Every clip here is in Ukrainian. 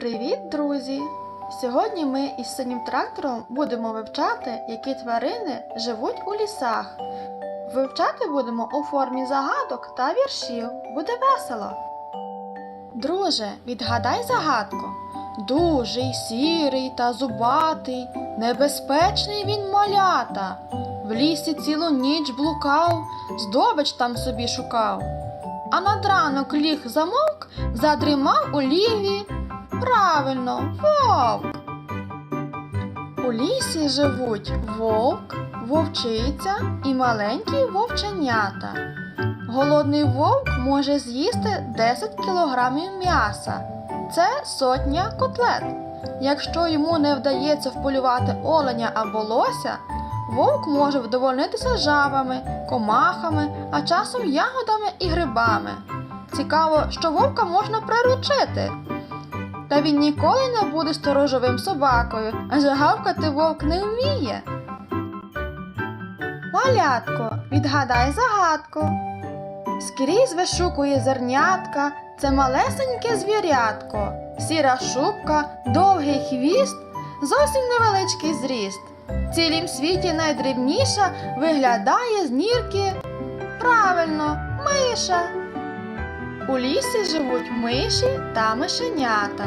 Привіт, друзі! Сьогодні ми із синім трактором будемо вивчати, які тварини живуть у лісах. Вивчати будемо у формі загадок та віршів. Буде весело. Друже, відгадай загадку. Дужий, сірий та зубатий, небезпечний він малята. В лісі цілу ніч блукав, здобич там собі шукав. А над ранок ліг замовк, задрімав у ліві. Правильно, вовк. У лісі живуть вовк, вовчиця і маленькі вовченята. Голодний вовк може з'їсти 10 кілограмів м'яса. Це сотня котлет. Якщо йому не вдається вполювати оленя або лося, вовк може вдовольнитися жабами, комахами, а часом ягодами і грибами. Цікаво, що вовка можна приручити. Та він ніколи не буде сторожовим собакою, адже гавкати вовк не вміє. Малятко, відгадай загадку. Скрізь вишукує зернятка, це малесеньке звірятко, сіра шубка, довгий хвіст, зовсім невеличкий зріст. В цілім світі найдрібніша виглядає з нірки. Правильно, миша. У лісі живуть миші та мишенята.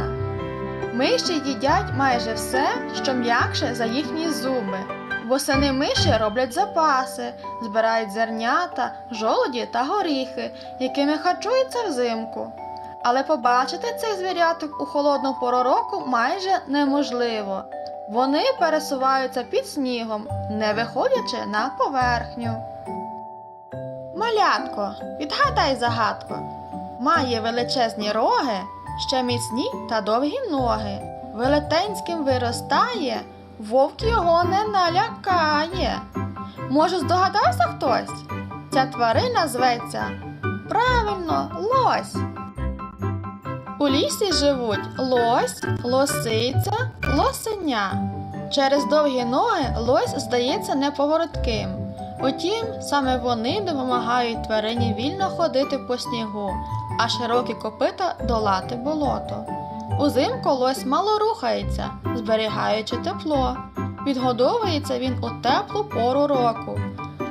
Миші їдять майже все, що м'якше за їхні зуби. Восени миші роблять запаси, збирають зернята, жолоді та горіхи, якими харчуються взимку. Але побачити цих звіряток у холодну пору року майже неможливо. Вони пересуваються під снігом, не виходячи на поверхню. Малятко, відгадай загадку. Має величезні роги, ще міцні та довгі ноги. Велетенським виростає, вовк його не налякає. Може, здогадався хтось? Ця тварина зветься правильно лось. У лісі живуть лось, лосиця, лосеня. Через довгі ноги лось здається неповоротким. Утім, саме вони допомагають тварині вільно ходити по снігу, а широкі копита долати болото. Узимку лось мало рухається, зберігаючи тепло. Відгодовується він у теплу пору року.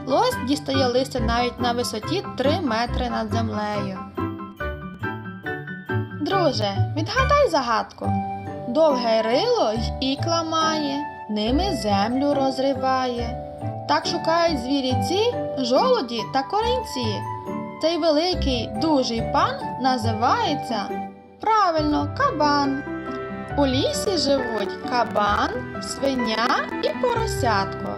Лось дістає листя навіть на висоті 3 метри над землею. Друже, відгадай загадку. Довге рило й ікла має, ними землю розриває. Так шукають звіріці, жолоді та корінці. Цей великий дужий пан називається правильно кабан. У лісі живуть кабан, свиня і поросятко.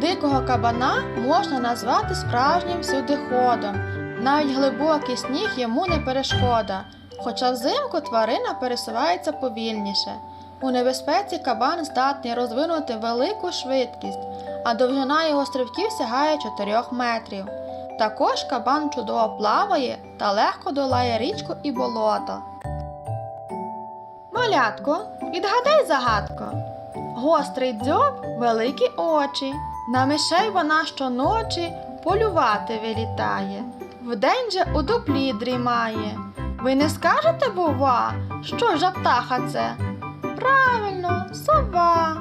Дикого кабана можна назвати справжнім всюдиходом. Навіть глибокий сніг йому не перешкода, хоча взимку тварина пересувається повільніше. У небезпеці кабан здатний розвинути велику швидкість, а довжина його стрибків сягає 4 метрів. Також кабан чудово плаває та легко долає річку і болото. Малятко, відгадай загадку. Гострий дзьоб, великі очі. На мишей вона щоночі полювати вилітає. Вдень же у дуплі дрімає. Ви не скажете, бува, що ж птаха це? Правильно, сова.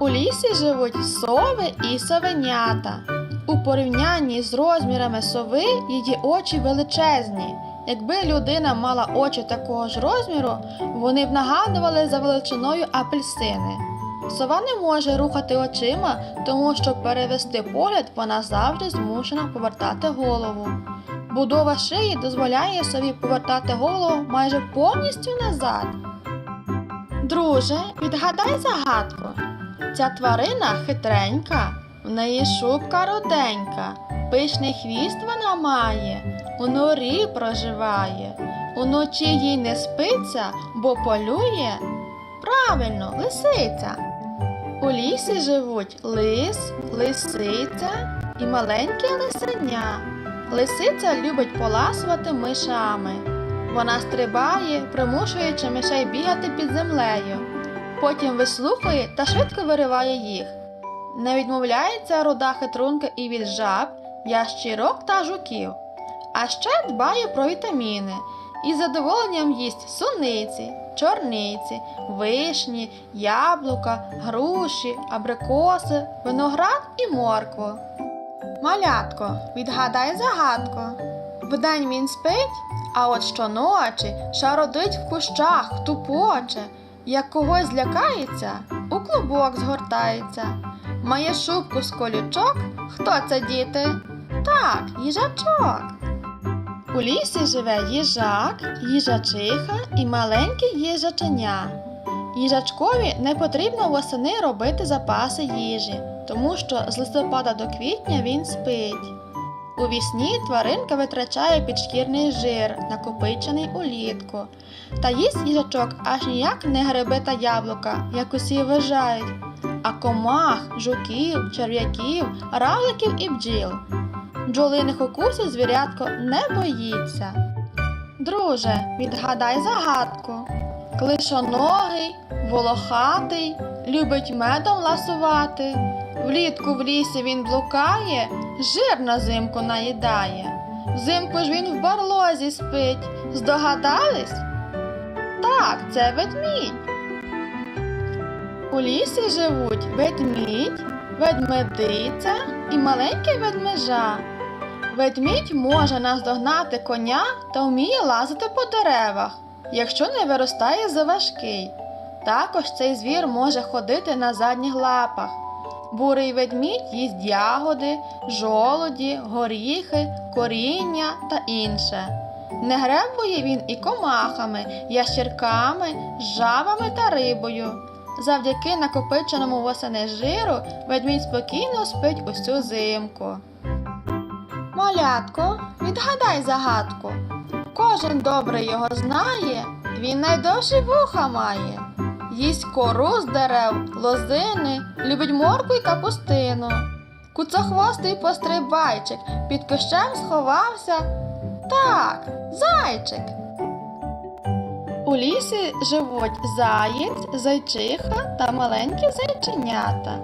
У лісі живуть сови і совенята. У порівнянні з розмірами сови її очі величезні. Якби людина мала очі такого ж розміру, вони б нагадували за величиною апельсини. Сова не може рухати очима, тому щоб перевести погляд, вона завжди змушена повертати голову. Будова шиї дозволяє сові повертати голову майже повністю назад. Друже, відгадай загадку. Ця тварина хитренька, в неї шубка руденька, пишний хвіст вона має, у норі проживає, уночі їй не спиться, бо полює. Правильно, лисиця. У лісі живуть лис, лисиця і маленьке лисеня. Лисиця любить поласувати мишами. Вона стрибає, примушуючи мишей бігати під землею. Потім вислухає та швидко вириває їх. Не відмовляється руда хитрунка і від жаб, ящірок та жуків. А ще дбає про вітаміни і з задоволенням їсть суниці, чорниці, вишні, яблука, груші, абрикоси, виноград і моркву. Малятко, відгадай загадку. Вдень він спить, а от щоночі шародить в кущах, тупоче, як когось злякається, у клубок згортається. Має шубку з колючок. Хто це діти? Так, їжачок. У лісі живе їжак, їжачиха і маленьке їжаченя. Їжачкові не потрібно восени робити запаси їжі, тому що з листопада до квітня він спить. У вісні тваринка витрачає підшкірний жир, накопичений улітку. Та їсть їжачок аж ніяк не гриби та яблука, як усі вважають, а комах, жуків, черв'яків, равликів і бджіл. Бджолиних укусів звірятко не боїться. Друже, відгадай загадку. Клишоногий, волохатий, любить медом ласувати. Влітку в лісі він блукає, жир на зимку наїдає. Взимку ж він в барлозі спить. Здогадались? Так, це ведмідь. У лісі живуть ведмідь, ведмедиця і маленький ведмежа. Ведмідь може наздогнати коня та вміє лазити по деревах, якщо не виростає заважкий. Також цей звір може ходити на задніх лапах. Бурий ведмідь їсть ягоди, жолоді, горіхи, коріння та інше. Не гребує він і комахами, ящірками, жабами та рибою. Завдяки накопиченому восени жиру ведмідь спокійно спить усю зимку. Малятко, відгадай загадку. Кожен добре його знає, він найдовші вуха має. Їсть кору з дерев, лозини, любить морку й капустину. Куцохвостий пострибайчик під кущем сховався. Так, зайчик. У лісі живуть заєць, зайчиха та маленькі зайченята.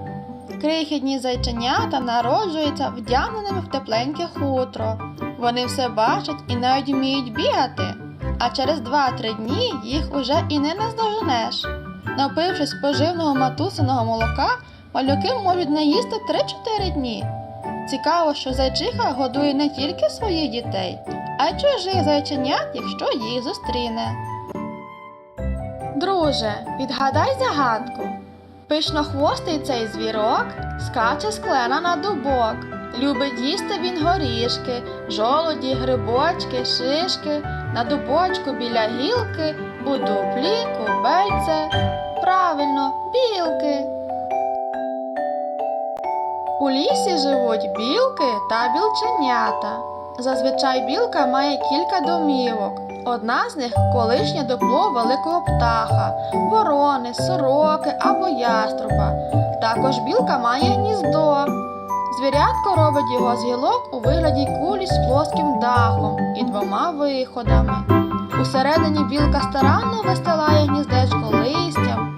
Крихітні зайченята народжуються вдягненими в тепленьке хутро. Вони все бачать і навіть вміють бігати, а через 2-3 дні їх уже і не наздоженеш. Напившись поживного матусиного молока, малюки можуть не їсти 3-4 дні. Цікаво, що зайчиха годує не тільки своїх дітей, а й чужих зайченят, якщо їх зустріне. Друже, відгадай загадку. Пишнохвостий цей звірок скаче з клена на дубок. Любить їсти він горішки, жолоді, грибочки, шишки, на дубочку біля гілки, у дуплі кубельце. Правильно, білки. У лісі живуть білки та білченята. Зазвичай білка має кілька домівок. Одна з них колишнє дупло великого птаха, ворони, сороки або яструба. Також білка має гніздо. Звірятко робить його з гілок у вигляді кулі з плоским дахом і двома виходами. Усередині білка старанно вистилає гніздечко листям,